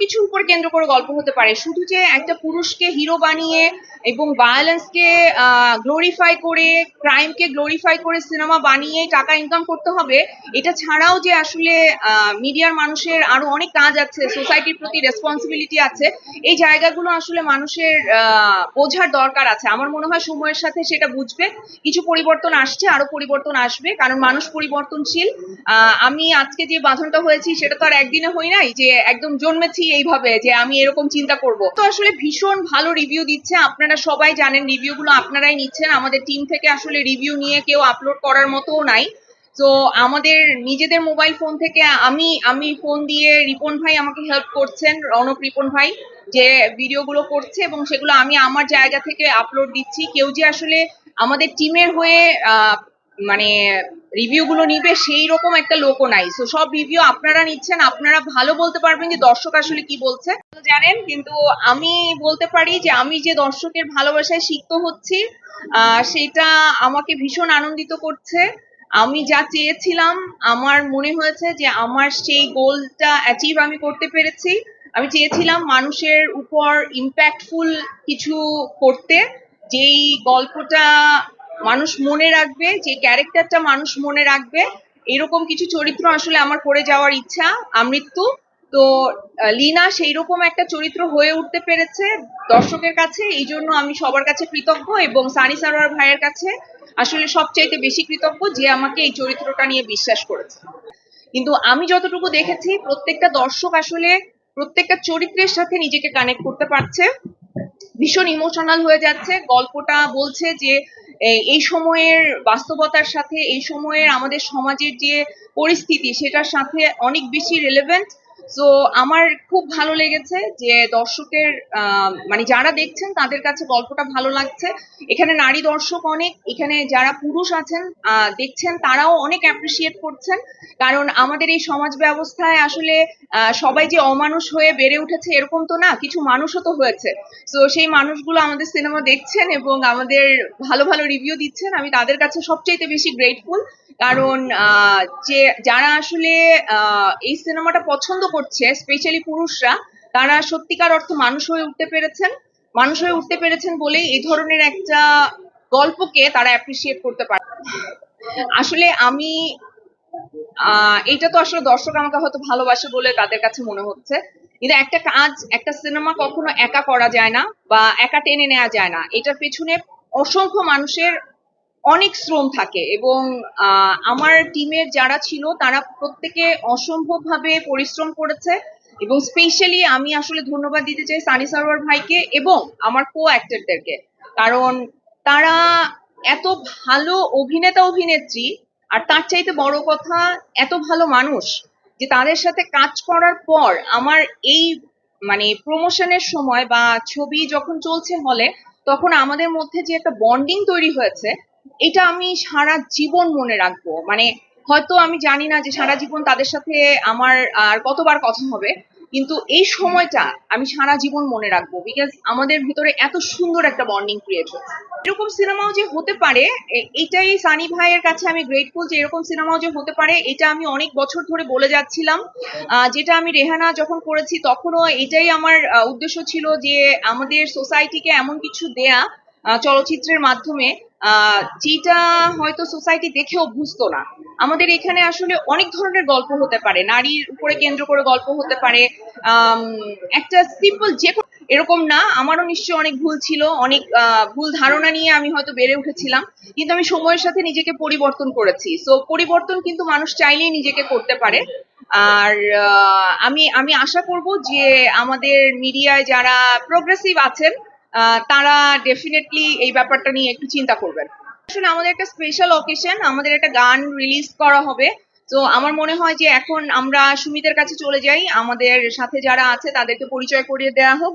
কিছুর উপর কেন্দ্র করে গল্প হতে পারে। শুধু যে একটা পুরুষকে হিরো বানিয়ে এবং ভায়োলেন্সকে গ্লোরিফাই করে ক্রাইমকে গ্লোরিফাই করে সিনেমা বানিয়ে টাকা ইনকাম করতে হবে, এটা ছাড়াও যে আসলে মিডিয়ার মানুষের আরও অনেক কাজ আছে সোসাইটির প্রতি রেসপন্সিবিলিটি আছে, এই জায়গাগুলো আসলে মানুষের বোঝার দরকার আছে। আমার মনে হয় সময়ের সাথে সেটা বুঝবে। কিছু পরিবর্তন আসছে, আরও পরিবর্তন আসবে, কারণ মানুষ পরিবর্তনশীল। আমি আজকে যে বাঁধনটা হয়েছি, সেটা তো আর একদিনে হই নাই, যে একদম জন্মেছি এইভাবে যে আমি এরকম চিন্তা করব। তো আসলে ভীষণ ভালো রিভিউ দিচ্ছে। আপনারা সবাই জানেন রিভিউ গুলো আপনারাই নিচ্ছেন। আমাদের টিম থেকে আসলে রিভিউ নিয়ে কেউ আপলোড করার মতোও নাই। তো আমাদের নিজেদের মোবাইল ফোন থেকে আমি আমি ফোন দিয়ে রিপন ভাই আমাকে হেল্প করছেন, রনক রিপন ভাই, যে ভিডিওগুলো করছে এবং সেগুলো আমি আমার জায়গা থেকে আপলোড দিচ্ছি। কেউ যে আসলে আমাদের টিমের হয়ে মানে রিভিউ গুলো নিবে সেই রকম একটা লোকও নাই। তো সব রিভিউ আপনারা নিচ্ছেন, আপনারা ভালো বলতে পারবেন যে দর্শক আসলে কি বলছে। জানেন, কিন্তু আমি বলতে পারি যে আমি যে দর্শকের ভালোবাসায় সিক্ত হচ্ছি সেটা আমাকে ভীষণ আনন্দিত করছে। আমি যা চেয়েছিলাম, আমার মনে হয়েছে যে আমার সেই গোলটা অ্যাচিভ আমি করতে পেরেছি। আমি চেয়েছিলাম মানুষের উপর ইম্প্যাক্টফুল কিছু করতে। যেই গল্পটা মানুষ মনে রাখবে, যে ক্যারেক্টারটা মানুষ মনে রাখবে। এরকম কিছু চরিত্র আসলে আমার করে যাওয়ার ইচ্ছা, আমৃত্যু। তো লীনা সেই রকম একটা চরিত্র হয়ে উঠতে পেরেছে দর্শকের কাছে। এই জন্য আমি সবার কাছে কৃতজ্ঞ এবং সানি সারোয়ার ভাইয়ের কাছে আসলে সবচাইতে বেশি কৃতজ্ঞ যে আমাকে এই চরিত্রটা নিয়ে বিশ্বাস করেছে। কিন্তু আমি যতটুকু দেখেছি, প্রত্যেকটা দর্শক আসলে প্রত্যেকটা চরিত্রের সাথে নিজেকে কানেক্ট করতে পারছে। ভীষণ ইমোশনাল হয়ে যাচ্ছে। গল্পটা বলছে যে এই- সময়ের বাস্তবতার সাথে, এই সময়ের আমাদের সমাজের যে পরিস্থিতি, সেটার সাথে অনেক বেশি রেলেভেন্ট তো আমার খুব ভালো লেগেছে যে দর্শকের মানে যারা দেখছেন তাদের কাছে গল্পটা ভালো লাগছে। এখানে নারী দর্শক অনেক, এখানে যারা পুরুষ আছেন দেখছেন তারাও অনেক অ্যাপ্রিসিয়েট করছেন। কারণ আমাদের এই সমাজ ব্যবস্থায় আসলে সবাই যে অমানুষ হয়ে বেড়ে উঠেছে এরকম তো না, কিছু মানুষও তো হয়েছে। তো সেই মানুষগুলো আমাদের সিনেমা দেখছেন এবং আমাদের ভালো ভালো রিভিউ দিচ্ছেন। আমি তাদের কাছে সবচেয়ে বেশি গ্রেটফুল কারণ যে, যারা আসলে এই সিনেমাটা পছন্দ করছে স্পেশালি পুরুষরা, তারা সত্যিকার অর্থ মানুষ হয়ে উঠতে পেরেছেন, মানুষ হয়ে উঠতে পেরেছেন বলেই এই ধরনের একটা গল্পকে তারা অ্যাপ্রিসিয়েট করতে পারে। আসলে আমি এটা তো আসলে দর্শক আমাকে হয়তো ভালোবাসে বলে তাদের কাছে মনে হচ্ছে। কিন্তু একটা কাজ, একটা সিনেমা কখনো একা করা যায় না বা একা টেনে নেওয়া যায় না। এটার পেছনে অসংখ্য মানুষের অনেক শ্রম থাকে এবং আমার টিমের যারা ছিল তারা প্রত্যেকে অসম্ভব ভাবে পরিশ্রম করেছে এবং স্পেশালি আমি আসলে ধন্যবাদ দিতে চাই সানি সারোয়ার ভাইকে এবং আমার কো অ্যাক্টরদেরকে কারণ তারা এত ভালো অভিনেতা, অভিনেত্রী আর তার চাইতে বড় কথা এত ভালো মানুষ যে তাদের সাথে কাজ করার পর আমার এই মানে প্রমোশনের সময় বা ছবি যখন চলছে হলে তখন আমাদের মধ্যে যে একটা বন্ডিং তৈরি হয়েছে এটা আমি সারা জীবন মনে রাখব। মানে হয়তো আমি জানি না যে সারা জীবন তাদের সাথে আমার আর কতবার কথা হবে, কিন্তু এই সময়টা আমি সারা জীবন মনে রাখব বিকজ আমাদের ভিতরে এত সুন্দর একটা বন্ডিং ক্রিয়েট হয়েছে এরকম সিনেমাও যে হতে পারে এটাই সানি ভাইয়ের কাছে আমি গ্রেটফুল যে এরকম সিনেমাও যে হতে পারে, এটা আমি অনেক বছর ধরে বলে যাচ্ছিলাম। যেটা আমি রেহানা যখন করেছি তখনও এটাই আমার উদ্দেশ্য ছিল যে আমাদের সোসাইটিকে এমন কিছু দেয়া চলচ্চিত্রের মাধ্যমে যেটা হয়তো সোসাইটি দেখে অভ্যস্ত না। আমাদের এখানে আসলে অনেক ধরনের গল্প হতে পারে। নারীর উপরে কেন্দ্র করে গল্প হতে পারে। একটা সিম্পল যে এরকম না, আমারও নিশ্চয়ই অনেক ভুল ছিল, অনেক ভুল ধারণা নিয়ে আমি হয়তো বেড়ে উঠেছিলাম। কিন্তু আমি সময়ের সাথে নিজেকে পরিবর্তন করেছি। সো পরিবর্তন কিন্তু মানুষ চাইলেই নিজেকে করতে পারে। আর আমি আমি আশা করব যে আমাদের মিডিয়ায় যারা প্রোগ্রেসিভ আছেন তারা ডেফিনেটলি এই ব্যাপারটা নিয়ে একটু চিন্তা করবেন। আসলে আমাদের একটা স্পেশাল অকেশন আমাদের একটা গান রিলিজ করা হবে। তো আমার মনে হয় যে এখন আমরা সুমিতের কাছে চলে যাই। আমাদের সাথে যারা আছে তাদেরকে পরিচয় করিয়ে দেওয়া হোক